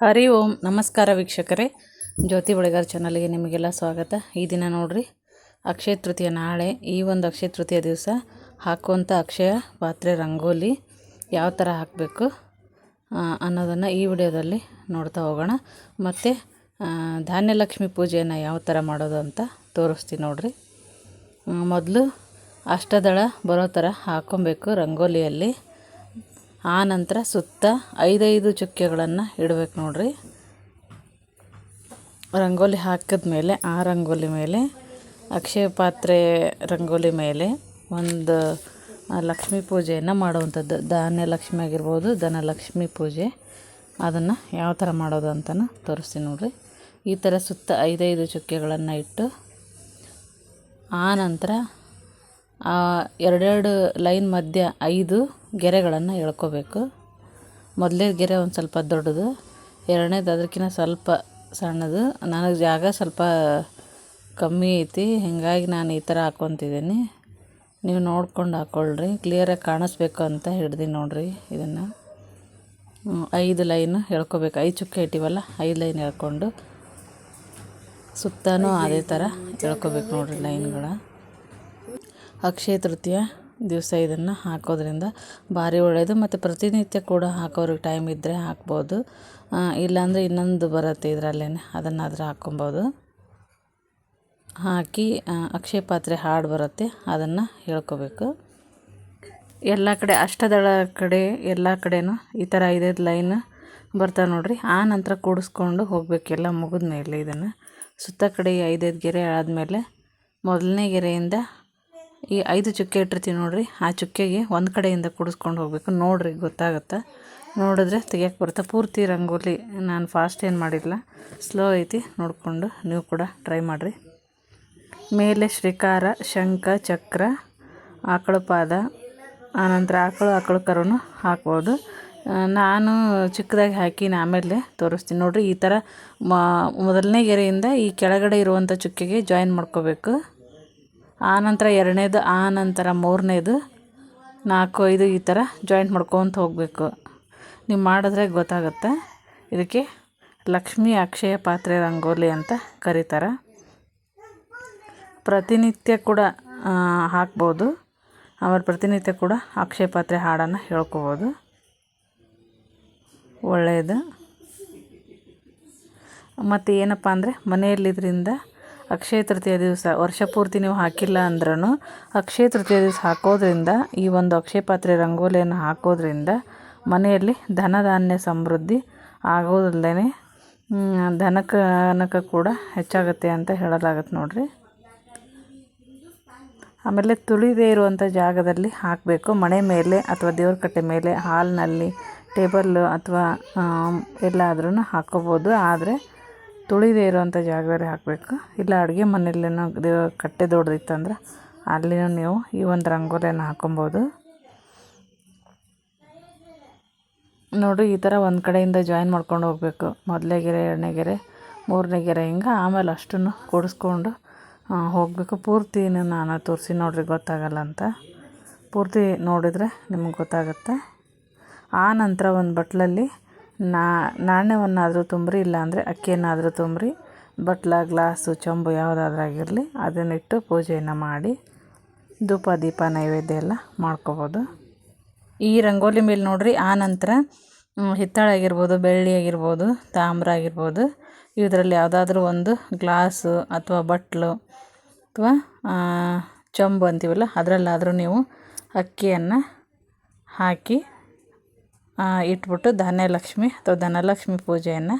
ಹರಿ ಓಂ, ನಮಸ್ಕಾರ ವೀಕ್ಷಕರೇ. ಜ್ಯೋತಿ ಬಳಿಗಾರ್ ಚಾನಲ್ಗೆ ನಿಮಗೆಲ್ಲ ಸ್ವಾಗತ. ಈ ದಿನ ನೋಡ್ರಿ, ಅಕ್ಷಯ ತೃತೀಯ ನಾಳೆ. ಈ ಒಂದು ಅಕ್ಷಯ ತೃತೀಯ ದಿವಸ ಹಾಕುವಂಥ ಅಕ್ಷಯ, ಪಾತ್ರೆ, ರಂಗೋಲಿ ಯಾವ ಥರ ಹಾಕಬೇಕು ಅನ್ನೋದನ್ನು ಈ ವಿಡಿಯೋದಲ್ಲಿ ನೋಡ್ತಾ ಹೋಗೋಣ. ಮತ್ತು ಧಾನ್ಯಲಕ್ಷ್ಮಿ ಪೂಜೆಯನ್ನು ಯಾವ ಥರ ಮಾಡೋದು ಅಂತ ತೋರಿಸ್ತೀನಿ ನೋಡ್ರಿ. ಮೊದಲು ಅಷ್ಟದಳ ಬರೋ ಥರ ಹಾಕ್ಕೊಬೇಕು ರಂಗೋಲಿಯಲ್ಲಿ. ಆ ನಂತರ ಸುತ್ತ ಐದೈದು ಚುಕ್ಕೆಗಳನ್ನು ಇಡಬೇಕು ನೋಡ್ರಿ. ರಂಗೋಲಿ ಹಾಕಿದ ಮೇಲೆ ಆ ರಂಗೋಲಿ ಮೇಲೆ, ಅಕ್ಷಯ ಪಾತ್ರೆ ರಂಗೋಲಿ ಮೇಲೆ ಒಂದು ಲಕ್ಷ್ಮೀ ಪೂಜೆಯನ್ನು ಮಾಡುವಂಥದ್ದು. ಧಾನ್ಯ ಲಕ್ಷ್ಮಿ ಆಗಿರ್ಬೋದು, ಧನಲಕ್ಷ್ಮಿ ಪೂಜೆ. ಅದನ್ನು ಯಾವ ಥರ ಮಾಡೋದು ಅಂತಲೂ ತೋರಿಸ್ತೀನಿ ನೋಡ್ರಿ. ಈ ಥರ ಸುತ್ತ ಐದೈದು ಚುಕ್ಕೆಗಳನ್ನು ಇಟ್ಟು, ಆ ನಂತರ ಎರಡೆರಡು ಲೈನ್ ಮಧ್ಯ ಐದು ಗೆರೆಗಳನ್ನು ಎಳ್ಕೋಬೇಕು. ಮೊದಲೇ ಗೆರೆ ಒಂದು ಸ್ವಲ್ಪ ದೊಡ್ಡದು, ಎರಡನೇದು ಅದಕ್ಕಿಂತ ಸ್ವಲ್ಪ ಸಣ್ಣದು. ನನಗೆ ಜಾಗ ಸ್ವಲ್ಪ ಕಮ್ಮಿ ಐತಿ, ಹೀಗಾಗಿ ನಾನು ಈ ಥರ ಹಾಕ್ಕೊತಿದ್ದೀನಿ ನೀವು ನೋಡ್ಕೊಂಡು ಹಾಕ್ಕೊಳ್ರಿ ಕ್ಲಿಯರಾಗಿ ಕಾಣಿಸ್ಬೇಕು ಅಂತ ಹಿಡ್ದೀನಿ ನೋಡಿರಿ ಇದನ್ನು. ಐದು ಲೈನ್ ಎಳ್ಕೊಬೇಕು. ಐದು ಚುಕ್ಕೆ ಇಟ್ಟಿವಲ್ಲ, ಐದು ಲೈನ್ ಎಳ್ಕೊಂಡು ಸುತ್ತಾನೂ ಅದೇ ಥರ ಎಳ್ಕೋಬೇಕು ನೋಡಿರಿ ಲೈನ್ಗಳ. ಅಕ್ಷಯ ತೃತೀಯ ದಿವಸ ಇದನ್ನು ಹಾಕೋದ್ರಿಂದ ಭಾರಿ ಒಳ್ಳೆಯದು ಮತ್ತು ಪ್ರತಿನಿತ್ಯ ಕೂಡ ಹಾಕೋರಿಗೆ ಟೈಮ್ ಇದ್ದರೆ ಹಾಕ್ಬೋದು. ಇಲ್ಲಾಂದರೆ ಇನ್ನೊಂದು ಬರುತ್ತೆ ಇದರಲ್ಲೇ ಅದನ್ನಾದರೂ ಹಾಕ್ಕೊಬೋದು. ಹಾಕಿ ಅಕ್ಷಯ ಪಾತ್ರೆ ಹಾಡು ಬರುತ್ತೆ, ಅದನ್ನು ಹೇಳ್ಕೋಬೇಕು. ಎಲ್ಲ ಕಡೆ, ಅಷ್ಟದಳ ಕಡೆ, ಎಲ್ಲ ಕಡೆನೂ ಈ ಥರ ಐದೈದು ಲೈನ್ ಬರ್ತಾವೆ ನೋಡಿರಿ. ಆ ನಂತರ ಕೂಡಿಸ್ಕೊಂಡು ಹೋಗಬೇಕು ಎಲ್ಲ ಮುಗಿದ ಮೇಲೆ ಇದನ್ನು. ಸುತ್ತ ಕಡೆ ಐದೈದು ಗೆರೆ ಆದಮೇಲೆ ಮೊದಲನೇ ಗೆರೆಯಿಂದ ಈ ಐದು ಚುಕ್ಕೆ ಇಟ್ಟಿರ್ತೀವಿ ನೋಡಿರಿ. ಆ ಚುಕ್ಕೆಗೆ ಒಂದು ಕಡೆಯಿಂದ ಕುಡಿಸ್ಕೊಂಡು ಹೋಗಬೇಕು. ನೋಡಿರಿ, ಗೊತ್ತಾಗುತ್ತೆ? ನೋಡಿದ್ರೆ ತೆಗಿಯೋಕೆ ಬರುತ್ತೆ? ಪೂರ್ತಿ ರಂಗೋಲಿ. ನಾನು ಫಾಸ್ಟ್ ಏನು ಮಾಡಿಲ್ಲ. ಸ್ಲೋ ಐತಿ. ನೋಡಿಕೊಂಡು ನೀವು ಕೂಡ ಟ್ರೈ ಮಾಡಿರಿ. ಮೇಲೆ ಶ್ರೀಕಾರ, ಶಂಖ, ಚಕ್ರ, ಆಕಳು ಪಾದ ಆನಂತರ ಆಕಳು ಆಕಳು ಕರುನು ಹಾಕ್ಬೋದು. ನಾನು ಚಿಕ್ಕದಾಗಿ ಹಾಕಿ ಆಮೇಲೆ ತೋರಿಸ್ತೀನಿ. ನೋಡಿರಿ, ಈ ಥರ ಮೊದಲನೇ ಗೆರೆಯಿಂದ ಈ ಕೆಳಗಡೆ ಇರುವಂಥ ಚುಕ್ಕೆಗೆ ಜಾಯಿನ್ ಮಾಡ್ಕೋಬೇಕು. ಆನಂತರ ಎರಡನೇದು ಆನಂತರ ಮೂರನೇದು, ನಾಲ್ಕು, ಐದು ಈ ಥರ ಜಾಯಿಂಟ್ ಮಾಡ್ಕೊತ ಹೋಗಬೇಕು. ನೀವು ಮಾಡಿದ್ರೆ ಗೊತ್ತಾಗುತ್ತೆ. ಇದಕ್ಕೆ ಲಕ್ಷ್ಮೀ ಅಕ್ಷಯ ಪಾತ್ರೆ ರಂಗೋಲಿ ಅಂತ ಕರೀತಾರೆ. ಪ್ರತಿನಿತ್ಯ ಕೂಡ ಹಾಕ್ಬೋದು. ಆಮೇಲೆ ಪ್ರತಿನಿತ್ಯ ಕೂಡ ಅಕ್ಷಯ ಪಾತ್ರೆ ಹಾಡನ್ನು ಹೇಳ್ಕೊಬೋದು. ಒಳ್ಳೆಯದು ಮತ್ತು ಏನಪ್ಪ ಅಂದರೆ ಮನೆಯಲ್ಲಿದ್ದರಿಂದ ಅಕ್ಷಯ ತೃತೀಯ ದಿವಸ. ವರ್ಷ ಪೂರ್ತಿ ನೀವು ಹಾಕಿಲ್ಲ ಅಂದ್ರೂ ಅಕ್ಷಯ ತೃತೀಯ ದಿವಸ ಹಾಕೋದ್ರಿಂದ, ಈ ಒಂದು ಅಕ್ಷಯ ಪಾತ್ರೆ ರಂಗೋಲಿಯನ್ನು ಹಾಕೋದ್ರಿಂದ ಮನೆಯಲ್ಲಿ ಧನಧಾನ್ಯ ಸಮೃದ್ಧಿ ಆಗೋದಲ್ಲದೆ ಧನಕನಕ ಕೂಡ ಹೆಚ್ಚಾಗುತ್ತೆ ಅಂತ ಹೇಳಲಾಗತ್ತೆ ನೋಡಿರಿ. ಆಮೇಲೆ ತುಳಿದೇ ಇರುವಂಥ ಜಾಗದಲ್ಲಿ ಹಾಕಬೇಕು. ಮನೆ ಮೇಲೆ ಅಥವಾ ದೇವ್ರ ಕಟ್ಟೆ ಮೇಲೆ ಹಾಲ್ನಲ್ಲಿ ಟೇಬಲ್ಲು ಅಥವಾ ಎಲ್ಲಾದ್ರೂ ಹಾಕ್ಕೋಬೋದು ಆದರೆ ತುಳಿದೇ ಇರುವಂಥ ಜಾಗದಲ್ಲಿ ಹಾಕಬೇಕು. ಇಲ್ಲ, ಅಡುಗೆ ಮನೆಯಲ್ಲೇನೋ ದೇವ ಕಟ್ಟೆ ದೊಡ್ಡದಿತ್ತಂದ್ರೆ ಅಲ್ಲಿನೂ ನೀವು ಈ ಒಂದು ರಂಗೋಲಿಯನ್ನು ಹಾಕೊಬೋದು. ನೋಡಿ ಈ ಥರ ಒಂದು ಕಡೆಯಿಂದ ಜಾಯಿನ್ ಮಾಡ್ಕೊಂಡು ಹೋಗಬೇಕು. ಮೊದಲನೇ ಗೆರೆ, ಎರಡನೇ ಗೆರೆ, ಮೂರನೇ ಗೆರೆ, ಹಿಂಗೆ ಆಮೇಲೆ ಅಷ್ಟನ್ನು ಕೂಡಿಸ್ಕೊಂಡು ಹೋಗಬೇಕು. ಪೂರ್ತಿ ನಾನು ತೋರಿಸಿ ನೋಡ್ರಿ, ಗೊತ್ತಾಗಲ್ಲ ಅಂತ. ಪೂರ್ತಿ ನೋಡಿದರೆ ನಿಮ್ಗೆ ಗೊತ್ತಾಗುತ್ತೆ. ಆ ನಂತರ ಒಂದು ಬಟ್ಲಲ್ಲಿ ನಾಣ್ಯವನ್ನಾದರೂ ತುಂಬ್ರಿ, ಇಲ್ಲಾಂದರೆ ಅಕ್ಕಿಯನ್ನಾದರೂ ತುಂಬ್ರಿ, ಬಟ್ಲ, ಗ್ಲಾಸು, ಚೊಂಬು ಯಾವುದಾದ್ರೂ ಆಗಿರಲಿ ಅದನ್ನಿಟ್ಟು ಪೂಜೆಯನ್ನು ಮಾಡಿ ಧೂಪ, ದೀಪ, ನೈವೇದ್ಯ ಎಲ್ಲ ಮಾಡ್ಕೋಬೋದು. ಈ ರಂಗೋಲಿ ಮೇಲೆ ನೋಡಿರಿ, ಆ ನಂತರ ಹಿತ್ತಾಳೆ ಆಗಿರ್ಬೋದು, ಬೆಳ್ಳಿ ಆಗಿರ್ಬೋದು, ತಾಮ್ರ ಆಗಿರ್ಬೋದು, ಇದರಲ್ಲಿ ಯಾವುದಾದ್ರೂ ಒಂದು ಗ್ಲಾಸು ಅಥವಾ ಬಟ್ಲು ಅಥವಾ ಚೊಂಬು ಅಂತೀವಲ್ಲ, ಅದರಲ್ಲಾದರೂ ನೀವು ಅಕ್ಕಿಯನ್ನು ಹಾಕಿ ಇಟ್ಬಿಟ್ಟು ಧನಲಕ್ಷ್ಮಿ ಅಥವಾ ಧನಲಕ್ಷ್ಮಿ ಪೂಜೆಯನ್ನು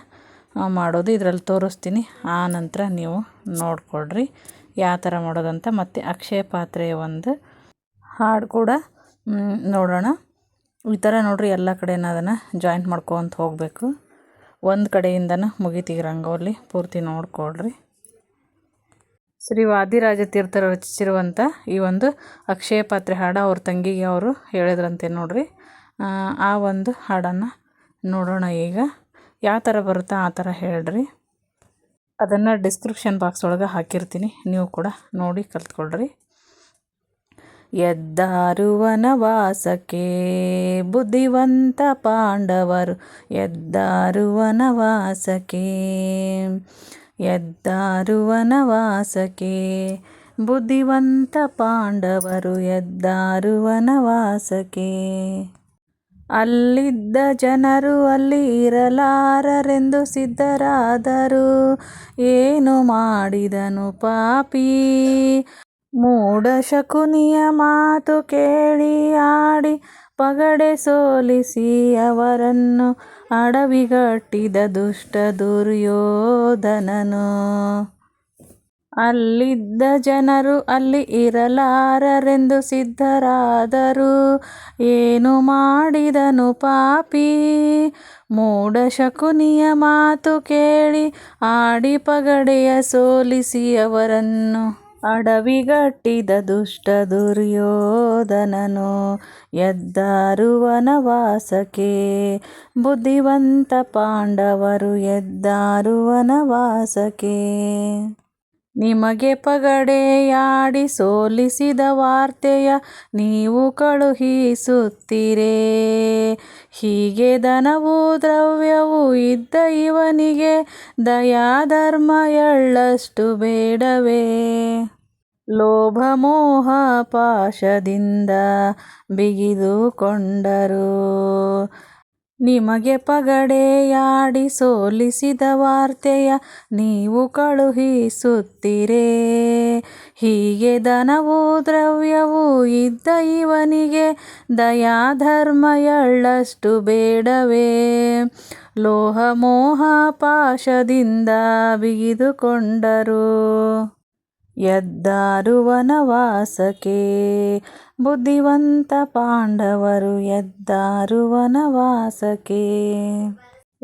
ಮಾಡೋದು. ಇದರಲ್ಲಿ ತೋರಿಸ್ತೀನಿ. ಆ ನಂತರ ನೀವು ನೋಡಿಕೊಡ್ರಿ ಯಾವ ಥರ ಮಾಡೋದಂತ. ಮತ್ತು ಅಕ್ಷಯ ಪಾತ್ರೆಯ ಒಂದು ಹಾಡು ಕೂಡ ನೋಡೋಣ. ಈ ಥರ ನೋಡಿರಿ, ಎಲ್ಲ ಕಡೆನೂ ಅದನ್ನು ಜಾಯಿಂಟ್ ಮಾಡ್ಕೊತ ಹೋಗಬೇಕು. ಒಂದು ಕಡೆಯಿಂದನೂ ಮುಗಿತೀವಿ ರಂಗೋಲಿ. ಪೂರ್ತಿ ನೋಡಿಕೊಡ್ರಿ ಶ್ರೀ ವಾದಿರಾಜ ತೀರ್ಥರು ರಚಿಸಿರುವಂಥ ಈ ಒಂದು ಅಕ್ಷಯ ಪಾತ್ರೆ ಹಾಡು ಅವ್ರ ತಂಗಿಗೆ ಅವರು ಹೇಳಿದ್ರಂತೆ ನೋಡಿರಿ. ಆ ಒಂದು ಹಾಡನ್ನು ನೋಡೋಣ ಈಗ. ಯಾವ ಥರ ಬರುತ್ತೋ ಆ ಥರ ಹೇಳ್ರಿ. ಅದನ್ನು ಡಿಸ್ಕ್ರಿಪ್ಷನ್ ಬಾಕ್ಸ್ ಒಳಗೆ ಹಾಕಿರ್ತೀನಿ. ನೀವು ಕೂಡ ನೋಡಿ ಕಲ್ತ್ಕೊಳ್ರಿ. ಎದ್ದಾರುವನ ವನವಾಸಕ್ಕೆ ಬುದ್ಧಿವಂತ ಪಾಂಡವರು. ಎದ್ದಾರು ವನವಾಸಕ್ಕೆ ಎದ್ದಾರುವನ ವನವಾಸಕ್ಕೆ ಬುದ್ಧಿವಂತ ಪಾಂಡವರು. ಎದ್ದಾರು ವನವಾಸಕ್ಕೆ ಅಲ್ಲಿದ್ದ ಜನರು ಅಲ್ಲಿ ಇರಲಾರರೆಂದು ಸಿದ್ಧರಾದರು. ಏನು ಮಾಡಿದನು ಪಾಪಿ? ಮೂಢ ಶಕುನಿಯ ಮಾತು ಕೇಳಿ ಆಡಿ ಪಗಡೆ ಸೋಲಿಸಿ ಅವರನ್ನು ಅಡವಿಗಟ್ಟಿದ ದುಷ್ಟ ದುರ್ಯೋಧನನು. ಅಲ್ಲಿದ್ದ ಜನರು ಅಲ್ಲಿ ಇರಲಾರರೆಂದು ಸಿದ್ಧರಾದರು. ಏನು ಮಾಡಿದನು ಪಾಪಿ? ಮೂಢ ಶಕುನಿಯ ಮಾತು ಕೇಳಿ ಆಡಿ ಪಗಡೆಯ ಸೋಲಿಸಿ ಅವರನ್ನು ಅಡವಿಗಟ್ಟಿದ ದುಷ್ಟ ದುರ್ಯೋಧನನು ಎದ್ದಾರು ವನವಾಸಕ್ಕೆ. ಬುದ್ಧಿವಂತ ಪಾಂಡವರು ಎದ್ದಾರು ವನವಾಸಕ್ಕೆ. ನಿಮಗೆ ಪಗಡೆಯಾಡಿ ಸೋಲಿಸಿದ ವಾರ್ತೆಯ ನೀವು ಕಳುಹಿಸುತ್ತೀರೇ. ಹೀಗೆ ಧನವು ದ್ರವ್ಯವು ಇದ್ದ ಇವನಿಗೆ ದಯಾಧರ್ಮ ಎಳ್ಳಷ್ಟು ಬೇಡವೇ. ಲೋಭ ಮೋಹ ಪಾಶದಿಂದ ಬಿಗಿದುಕೊಂಡರು. ನಿಮಗೆ ಪಗಡೆಯಾಡಿ ಸೋಲಿಸಿದ ವಾರ್ತೆಯ ನೀವು ಕಳುಹಿಸುತ್ತೀರೇ. ಹೀಗೆ ಧನವೂ ದ್ರವ್ಯವೂ ಇದ್ದ ಇವನಿಗೆ ದಯಾಧರ್ಮ ಎಳ್ಳಷ್ಟು ಬೇಡವೇ. ಲೋಹ ಮೋಹ ಪಾಶದಿಂದ ಬಿಗಿದುಕೊಂಡರು. ಎದ್ದಾರು ವನವಾಸಕ್ಕೆ ಬುದ್ಧಿವಂತ ಪಾಂಡವರು ಎದ್ದಾರು ವನವಾಸಕ್ಕೆ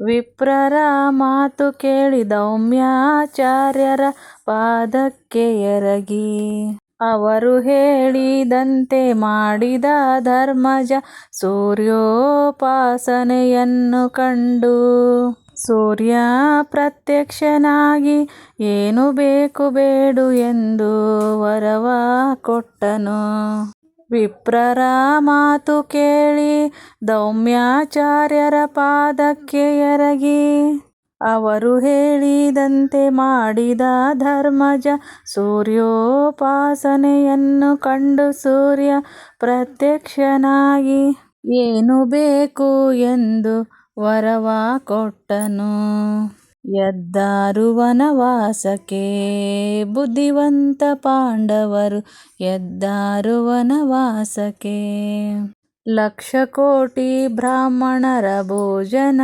ವಿಪ್ರರ ಮಾತು ಕೇಳಿ ದೌಮ್ಯಾಚಾರ್ಯರ ಪಾದಕ್ಕೆ ಎರಗಿ. ಅವರು ಹೇಳಿದಂತೆ ಮಾಡಿದ ಧರ್ಮಜ ಸೂರ್ಯೋಪಾಸನೆಯನ್ನು ಕಂಡು. ಸೂರ್ಯ ಪ್ರತ್ಯಕ್ಷನಾಗಿ ಏನು ಬೇಕು ಬೇಡು ಎಂದು ವರವ ಕೊಟ್ಟನು. ವಿಪ್ರರ ಮಾತು ಕೇಳಿ ದೌಮ್ಯಾಚಾರ್ಯರ ಪಾದಕ್ಕೆ ಎರಗಿ. ಅವರು ಹೇಳಿದಂತೆ ಮಾಡಿದ ಧರ್ಮಜ ಸೂರ್ಯೋಪಾಸನೆಯನ್ನು ಕಂಡು ಸೂರ್ಯ ಪ್ರತ್ಯಕ್ಷನಾಗಿ, ಏನು ಬೇಕು? ಎಂದು ವರವ ಕೊಟ್ಟನು. ಎದ್ದಾರು ವನವಾಸಕ್ಕೆ ಬುದ್ಧಿವಂತ ಪಾಂಡವರು ಎದ್ದಾರು ವನವಾಸಕ್ಕೆ ಲಕ್ಷ ಕೋಟಿ ಬ್ರಾಹ್ಮಣರ ಭೋಜನ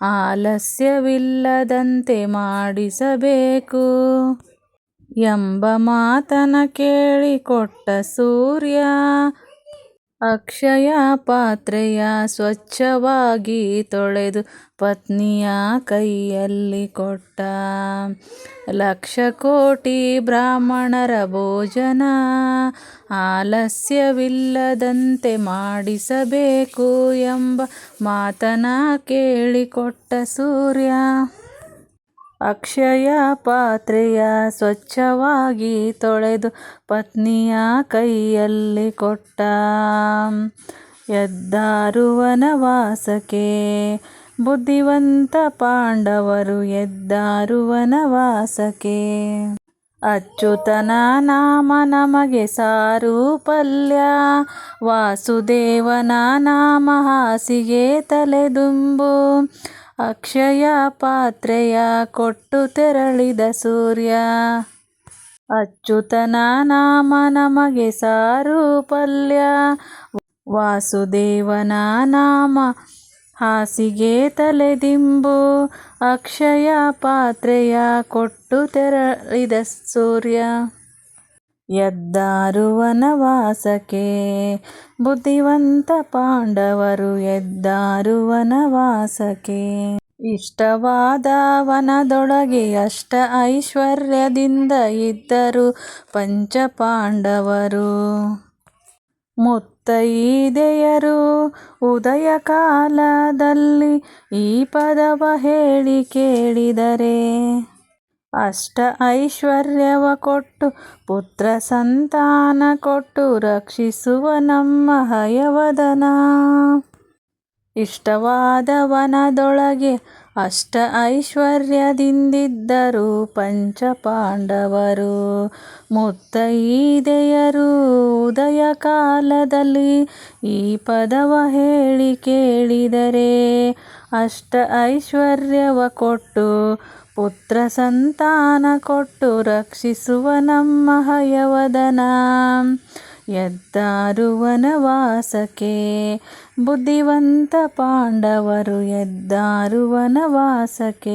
ಆಲಸ್ಯವಿಲ್ಲದಂತೆ ಮಾಡಿಸಬೇಕು. ಎಂಬ ಮಾತನ ಕೇಳಿಕೊಟ್ಟ ಸೂರ್ಯ ಅಕ್ಷಯ ಪಾತ್ರೆಯ ಸ್ವಚ್ಛವಾಗಿ ತೊಳೆದು ಪತ್ನಿಯ ಕೈಯಲ್ಲಿ ಕೊಟ್ಟ ಲಕ್ಷ ಕೋಟಿ ಬ್ರಾಹ್ಮಣರ ಭೋಜನ. ಆಲಸ್ಯವಿಲ್ಲದಂತೆ ಮಾಡಿಸಬೇಕು ಎಂಬ ಮಾತನ ಕೇಳಿಕೊಟ್ಟ ಸೂರ್ಯ. ಅಕ್ಷಯ ಪಾತ್ರೆಯ ಸ್ವಚ್ಛವಾಗಿ ತೊಳೆದು ಪತ್ನಿಯ ಕೈಯಲ್ಲಿ ಕೊಟ್ಟ ಎದ್ದಾರು ವನವಾಸಕ್ಕೆ. ಬುದ್ಧಿವಂತ ಪಾಂಡವರು ಎದ್ದಾರು ವನವಾಸಕ್ಕೆ. ಅಚ್ಯುತನ ನಾಮ ನಮಗೆ ಸಾರು ಪಲ್ಯ. ವಾಸುದೇವನ ನಾಮ ಹಾಸಿಗೆ ತಲೆದುಂಬು. ಅಕ್ಷಯ ಪಾತ್ರೆಯ ಕೊಟ್ಟು ತೆರಳಿದ ಸೂರ್ಯ. ಅಚ್ಯುತನ ನಾಮ ನಮಗೆ ಸಾರು ಪಲ್ಯ ವಾಸುದೇವನ ನಾಮ ಹಾಸಿಗೆ ತಲೆದಿಂಬು ಅಕ್ಷಯ ಪಾತ್ರೆಯ ಕೊಟ್ಟು ತೆರಳಿದ ಸೂರ್ಯ. ಎದ್ದಾರು ವನವಾಸಕ್ಕೆ ಬುದ್ಧಿವಂತ ಪಾಂಡವರು ಎದ್ದಾರು ವನವಾಸಕ್ಕೆ ಇಷ್ಟವಾದ ವನದೊಳಗೆ ಅಷ್ಟ ಐಶ್ವರ್ಯದಿಂದ ಇದ್ದರು ಪಂಚಪಾಂಡವರು. ಮುತ್ತೈದೆಯರು ಉದಯ ಕಾಲದಲ್ಲಿ ಈ ಪದವ ಹೇಳಿ ಕೇಳಿದರೆ ಅಷ್ಟ ಐಶ್ವರ್ಯವ ಕೊಟ್ಟು, ಪುತ್ರ ಸಂತಾನ ಕೊಟ್ಟು, ರಕ್ಷಿಸುವ ನಮ್ಮ ಹಯವದನ. ಇಷ್ಟವಾದವನದೊಳಗೆ ಅಷ್ಟ ಐಶ್ವರ್ಯದಿಂದಿದ್ದರು ಪಂಚ ಪಾಂಡವರು ಮುತ್ತೈದೆಯರು ಉದಯ ಕಾಲದಲ್ಲಿ ಈ ಪದವ ಹೇಳಿ ಕೇಳಿದರೆ, ಅಷ್ಟ ಐಶ್ವರ್ಯವ ಕೊಟ್ಟು ಪುತ್ರ ಸಂತಾನ ಕೊಟ್ಟು ರಕ್ಷಿಸುವ ನಮ್ಮ ಹಯವದನ. ಎದ್ದಾರು ವನವಾಸಕ್ಕೆ. ಬುದ್ಧಿವಂತ ಪಾಂಡವರು ಎದ್ದಾರು ವನವಾಸಕ್ಕೆ.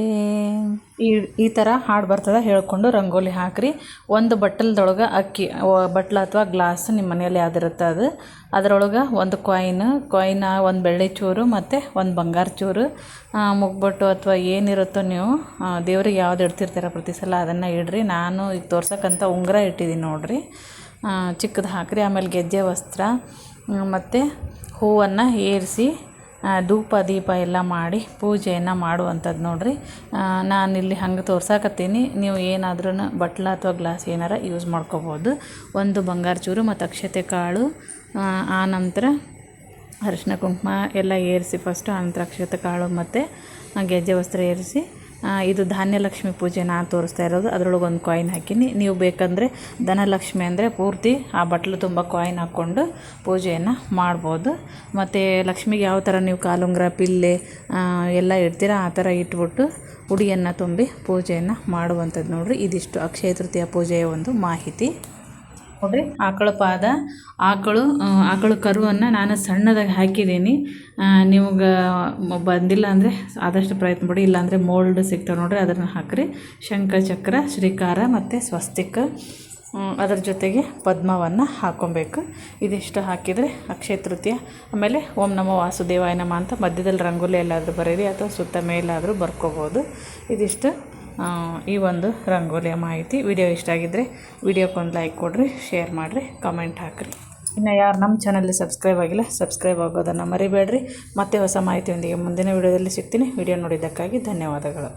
ಈ ಈ ಥರ ಹಾಡು ಬರ್ತದೆ ಹೇಳ್ಕೊಂಡು ರಂಗೋಲಿ ಹಾಕ್ರಿ. ಒಂದು ಬಟ್ಟಲ್ದೊಳಗೆ ಅಕ್ಕಿ ಬಟ್ಲ ಅಥವಾ ಗ್ಲಾಸ್ ನಿಮ್ಮ ಮನೆಯಲ್ಲಿ ಯಾವ್ದಿರುತ್ತೆ ಅದು. ಅದರೊಳಗೆ ಒಂದು ಕಾಯಿನ್ ಕಾಯಿನ ಒಂದು ಬೆಳ್ಳಿ ಚೂರು ಮತ್ತು ಒಂದು ಬಂಗಾರ ಚೂರು. ಮುಗ್ಬಟ್ಟು ಅಥವಾ ಏನಿರುತ್ತೋ ನೀವು ದೇವ್ರಿಗೆ ಯಾವ್ದು ಇಡ್ತಿರ್ತೀರ ಪ್ರತಿ ಸಲ ಅದನ್ನು ಇಡ್ರಿ. ನಾನು ಈಗ ತೋರ್ಸಕ್ಕಂತ ಉಂಗುರ ಇಟ್ಟಿದ್ದೀನಿ ನೋಡಿರಿ. ಚಿಕ್ಕದು ಹಾಕಿರಿ, ಆಮೇಲೆ ಗೆಜ್ಜೆ ವಸ್ತ್ರ ಮತ್ತು ಹೂವನ್ನು ಏರಿಸಿ ಧೂಪ, ದೀಪ ಎಲ್ಲ ಮಾಡಿ ಪೂಜೆಯನ್ನು ಮಾಡುವಂಥದ್ದು ನೋಡಿರಿ. ಇಲ್ಲಿ ಹಂಗೆ ತೋರ್ಸಾಕತ್ತೀನಿ. ನೀವು ಏನಾದ್ರೂ ಬಟ್ಲ ಅಥವಾ ಗ್ಲಾಸ್ ಏನಾರ ಯೂಸ್ ಮಾಡ್ಕೋಬೋದು. ಒಂದು ಬಂಗಾರ ಚೂರು ಮತ್ತು ಅಕ್ಷತೆ ಕಾಳು ಆನಂತರ ಅರಿಶಿನ ಕುಂಕುಮ ಎಲ್ಲ ಏರಿಸಿ ಫಸ್ಟು ಆನಂತರ ಅಕ್ಷತೆ ಕಾಳು ಮತ್ತು ಗೆಜ್ಜೆ ವಸ್ತ್ರ ಏರಿಸಿ ಇದು ಧಾನ್ಯಲಕ್ಷ್ಮಿ ಪೂಜೆ ನಾನು ತೋರಿಸ್ತಾ ಇರೋದು. ಅದರೊಳಗೆ ಒಂದು ಕಾಯಿನ್ ಹಾಕೀನಿ. ನೀವು ಬೇಕಂದರೆ ಧನಲಕ್ಷ್ಮಿ ಅಂದರೆ ಪೂರ್ತಿ ಆ ಬಟ್ಲು ತುಂಬ ಕಾಯಿನ್ ಹಾಕ್ಕೊಂಡು ಪೂಜೆಯನ್ನು ಮಾಡ್ಬೋದು. ಮತ್ತು ಲಕ್ಷ್ಮಿಗೆ ಯಾವ ಥರ ನೀವು ಕಾಲುಂಗ್ರ, ಪಿಲ್ಲೆ ಎಲ್ಲ ಇಡ್ತೀರ ಆ ಥರ ಇಟ್ಬಿಟ್ಟು ಉಡಿಯನ್ನು ತುಂಬಿ ಪೂಜೆಯನ್ನು ಮಾಡುವಂಥದ್ದು ನೋಡಿರಿ. ಇದಿಷ್ಟು ಅಕ್ಷಯ ತೃತೀಯ ಪೂಜೆಯ ಒಂದು ಮಾಹಿತಿ. ನೋಡಿರಿ ಆಕಳ ಪಾದ, ಆಕಳು ಆಕಳು ಕರುವನ್ನು ನಾನು ಸಣ್ಣದಾಗಿ ಹಾಕಿದ್ದೀನಿ. ನಿಮ್ಗೆ ಬಂದಿಲ್ಲ ಅಂದರೆ ಆದಷ್ಟು ಪ್ರಯತ್ನ ಮಾಡಿ ಇಲ್ಲಾಂದರೆ ಮೋಲ್ಡ್ ಸಿಗ್ತವೆ ನೋಡಿರಿ, ಅದನ್ನು ಹಾಕ್ರಿ. ಶಂಖ, ಚಕ್ರ, ಶ್ರೀಕಾರ ಮತ್ತು ಸ್ವಸ್ತಿಕ ಅದರ ಜೊತೆಗೆ ಪದ್ಮವನ್ನು ಹಾಕೊಬೇಕು. ಇದಿಷ್ಟು ಹಾಕಿದರೆ ಅಕ್ಷಯ ತೃತೀಯ. ಆಮೇಲೆ ಓಂ ನಮ ವಾಸುದೇವಾಯ ನಮ ಅಂತ ಮಧ್ಯದಲ್ಲಿ ರಂಗೋಲಿ ಎಲ್ಲಾದರೂ ಬರೀರಿ, ಅಥವಾ ಸುತ್ತ ಮೇಲಾದರೂ ಬರ್ಕೋಬೋದು. ಇದಿಷ್ಟು ಈ ಒಂದು ರಂಗೋಲಿಯ ಮಾಹಿತಿ. ವಿಡಿಯೋ ಇಷ್ಟ ಆಗಿದ್ದರೆ ವಿಡಿಯೋಕ್ಕೊಂದು ಲೈಕ್ ಕೊಡಿರಿ, ಶೇರ್ ಮಾಡಿರಿ, ಕಮೆಂಟ್ ಹಾಕಿರಿ. ಇನ್ನು ಯಾರು ನಮ್ಮ ಚಾನಲ್ಲಿ ಸಬ್ಸ್ಕ್ರೈಬ್ ಆಗಿಲ್ಲ ಸಬ್ಸ್ಕ್ರೈಬ್ ಆಗೋದನ್ನು ಮರಿಬೇಡ್ರಿ. ಮತ್ತೆ ಹೊಸ ಮಾಹಿತಿಯೊಂದಿಗೆ ಮುಂದಿನ ವಿಡಿಯೋದಲ್ಲಿ ಸಿಗ್ತೀನಿ. ವಿಡಿಯೋ ನೋಡಿದ್ದಕ್ಕಾಗಿ ಧನ್ಯವಾದಗಳು.